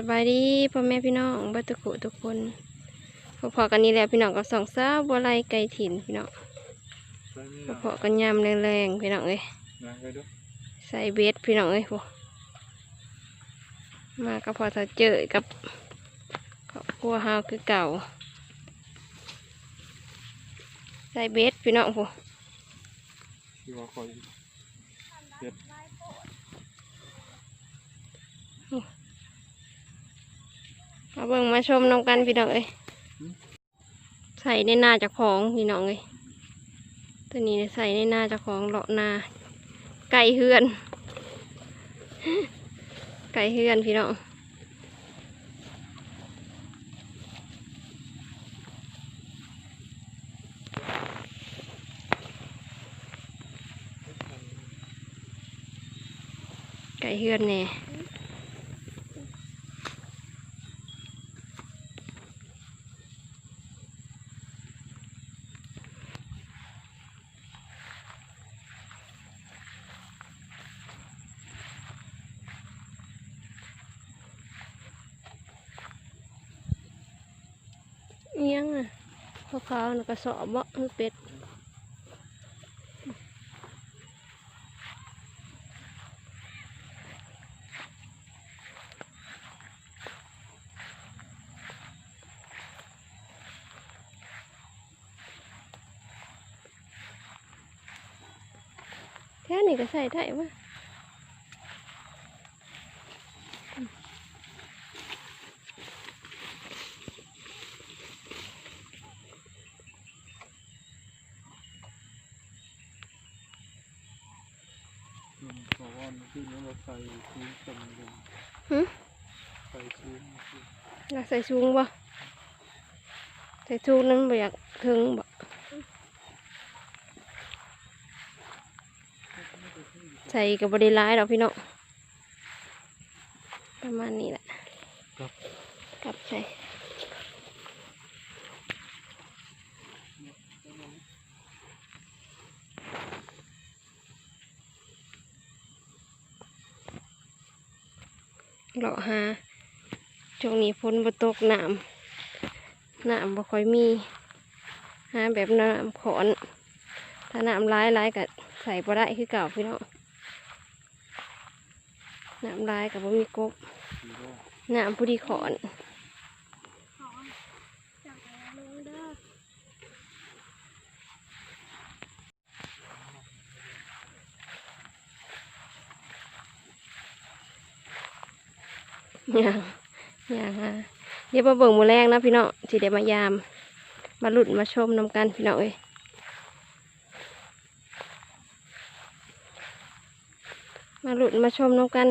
สบายดีพ่อแม่พี่น้องบัตุกุทุกคนพอพอกันนี้แหละพี่น้องกับสองเสาบัวไลไก่ถิ่นพี่น้องพอพอกันยำแรงๆพี่น้องเลยใส่เบสพี่น้องเลยพวมาก็พอจะเจอกับครอบครัวฮาคือเก่า ใส่เบสพี่น้องพว มาเบิ่งมาชมน้ำกันพี่น้องเอ้ยใส่ในหน้าจากของพี่น้องเอ้ยตัวนี้ใส่ในหน้าจากของเลาะนาไก่เฮือน ไก่เฮือนพี่น้องไก่เฮือนเนี่ย ยงอะข้าวขาวกระสอบเบาะเป็ดแค่นี้ก็ใส่ได้ไหม อนที่นี้เราใส่ซื้งจำลงหึใส่ซื้ออยากใส่ชุงบ่ใส่ชุงนั่นบ่อยากถึงบ่ใส่กับบริร้ายดอกพี่น้องประมาณนี้แหละ ครับ กลับใส่ เลาะหาช่วงนี้พ้นบตกหนามหนามบ่ค่อยมีหาแบบน้ำขอน ถ้าหนามร้ายร้ายกับใส่บ่ได้คือเก่าพี่น้องนามร้ายกับบ่มีกบหนามผู้ดีขอน ย่างย่างฮะเดี๋ยวมาเบิ่งมือแรงนะพี่น้องที่เดียมายาม มาหลุดมาชมน้ำกันพี่น้องเอ้ยมาหลุดมาชมน้ำกัน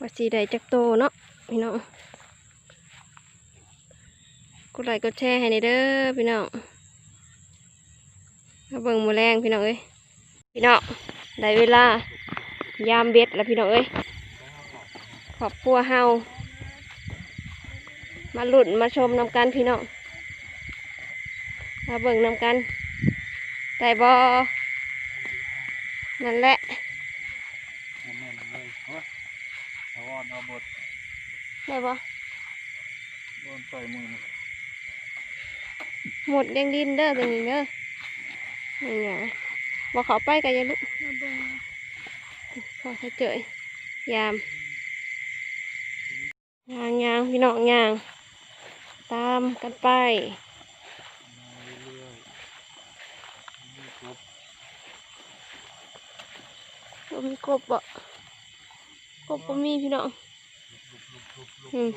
ว่าสีใดจักโตเนาะพี่น้องกดไลค์กดแชร์ให้ในเด้อพี่น้องมาเบิ่งมือแรงพี่น้องเอ้ยพี่น้องได้เวลายามเบ็ดแล้วพี่น้องเอ้ย รอบครัวเฮามาหลุดมาชมนำกันพี่น้องมาเบิ่งนำกันแต่บอนั่นแหละได้บอหมดยังดินเด้อตัวนี้เด้อนี่ไงบอกเขาไปกันยังลูกพอเขาเจอยาม ยางยางพี่น้องยาง ตามกันไปบ่มีกบอะกบบ่มีพี่น้องอืม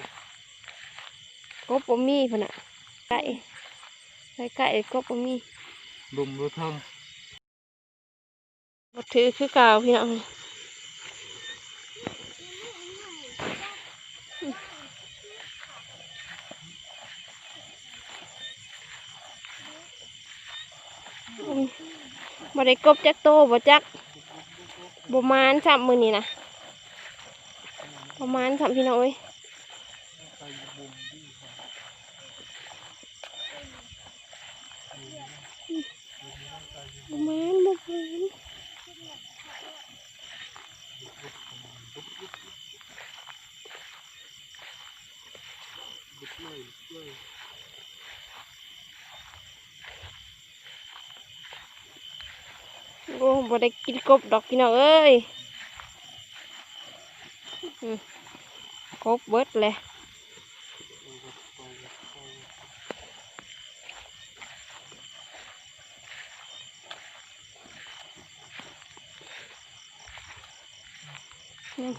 กบบ่มีพ่นน่ะไก่ไก่ไก่กบบ่มีบุ่มรถทองรถถือคือเก่าพี่น้อง บริกบจักโตบ่จักระมาณสามมือนี่นะประมาณสามพี่น้องเอ้ยบ่มาณประมาณ อ้บ่ได้กินกบดอกพี่น้องเอ้ยอืมกบเบิดเลยอืม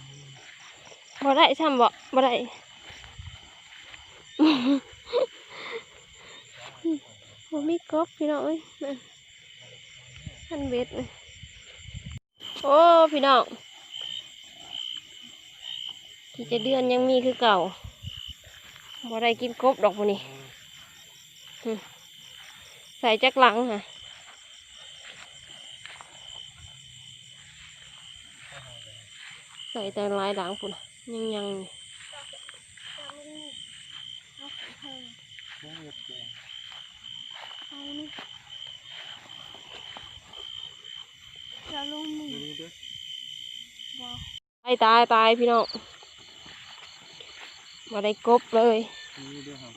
บ่ได้ซ้ำบ่บ่ได้บ่มีกบพี่น้องเอ้ย นั่นอันเบ็ดเลยโอ้ พี่น้องที่จะเดือนยังมีคือเก่าบ่ได้กินกบดอกบ่นี่หึใส่จักหลังค่ะใส่แต่ลายหลังพุ่นยังยังอยู่ ต้องเรียบแกง จะลงมือ ดูนี่เด้อ ตายตายตายพี่น้องมาได้กบเลยนี่เด้อครับ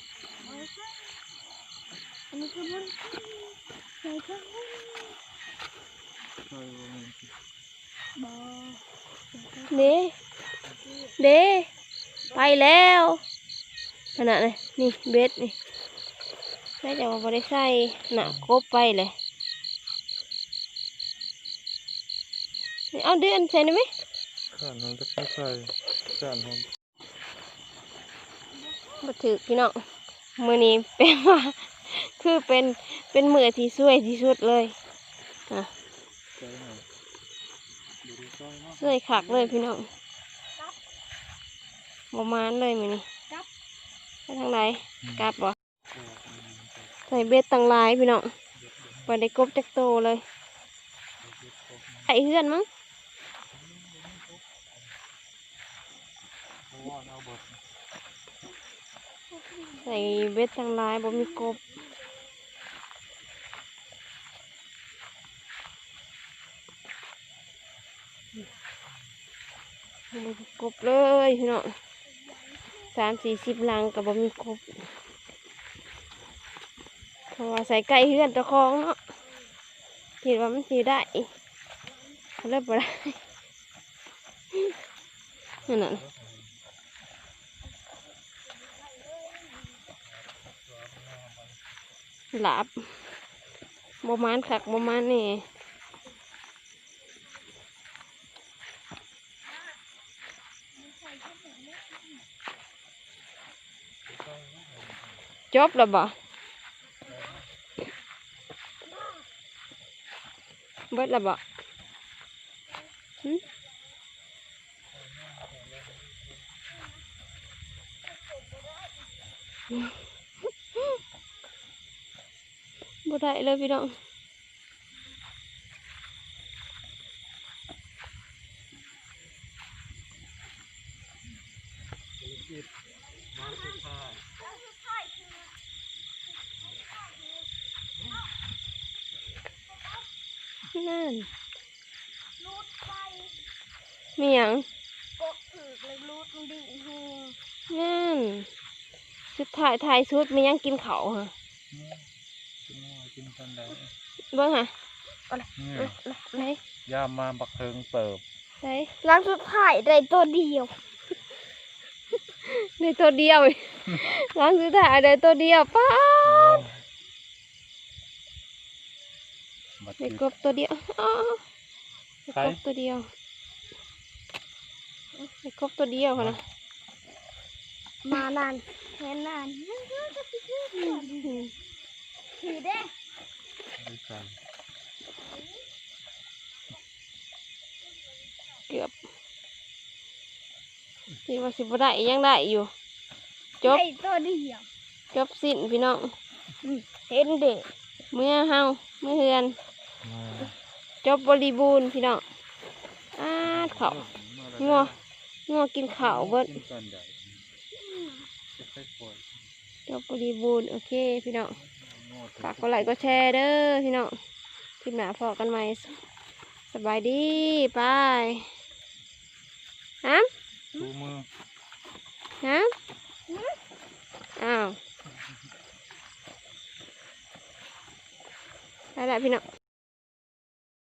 อันนี้คือมันใส่ก็ใส่ลงไปบอเด้เด้ไปแล้วขนาดนี้นี่เบ็ดนี่ไม่แต่ว่าบ่ได้ใส่หนักกบไปเลยนี่เอาเดือนใส่ได้ไหม ข้านมันจะไม่ใส่จานหอมมาถือพี่น้องมือนี้เป็นว่าคือเป็นเป็นมือที่สวยที่สุดเลยอะส่หน่อยดูดีใส่เนาะสวยคักเลยพี่น้องประมาณเลยมือนี้ไปทางไหนกลับบ่ใส่เบ็ดตังลายพี่น้องไปได้กบจักโตเลยเบ็ดครบไอเฮือนมั้ง เพราะว่าเอาเบิด ใส่เบ็ดตังหลายบ่มีกบบ่มีกบเลยพี่น้องสามสี่สิบลังกับบ่มีกบเพราะว่าใส่ไก่เฮือนเจ้าของเนาะคิดว่ามันสิได้เขาเลิกบ่ได้นั่นน่ะ หลับบ่มานคักบ่มานนี่จบแล้วบ่เบิดแล้วบ่หึ บ่ได้เลยพี่น้องมาสุดท้ายนั่นมีหยังกกถือเลยรูดมันดิ่งแหงนั่นสุดท้ายท้ายสุดมีหยังกินเขาวฮะ อืมกินหน่อยกินกันได้ เบิ่งฮะนี่ไหนยามมาบักเทิงเติบไหนล้างสุดท้ายได้ตัวเดียวในตัวเดียวอีกหลังสุดท้ายได้ตัวเดียวป้าดบัดได้นี้กบตัวเดียวอ้าวได้ใครกบตัวเดียวได้กบตัวเดียวค่ะนะมานานแค่นานถือได้ ไม่ใส่เกือบที่ว่าสิบได้ยังได้อยู่ จบได้ตัวเดียวจบสิ้นพี่น้องเห็นเด็กเมื่อเฮาเมื่อเฮือนมาจบบริบูรณ์พี่น้องอาดเขางัวงัวกินข้าวเบิดกินกันได้จะใส่ปล่อยจบบริบูรณ์โอเคพี่น้องโง่ ฝากกดไลค์กดแชร์เด้อพี่น้องคลิปหน้าพอกันใหม่สบายดีบายฮะชูมือฮะอ้าวได้แล้วพี่น้อง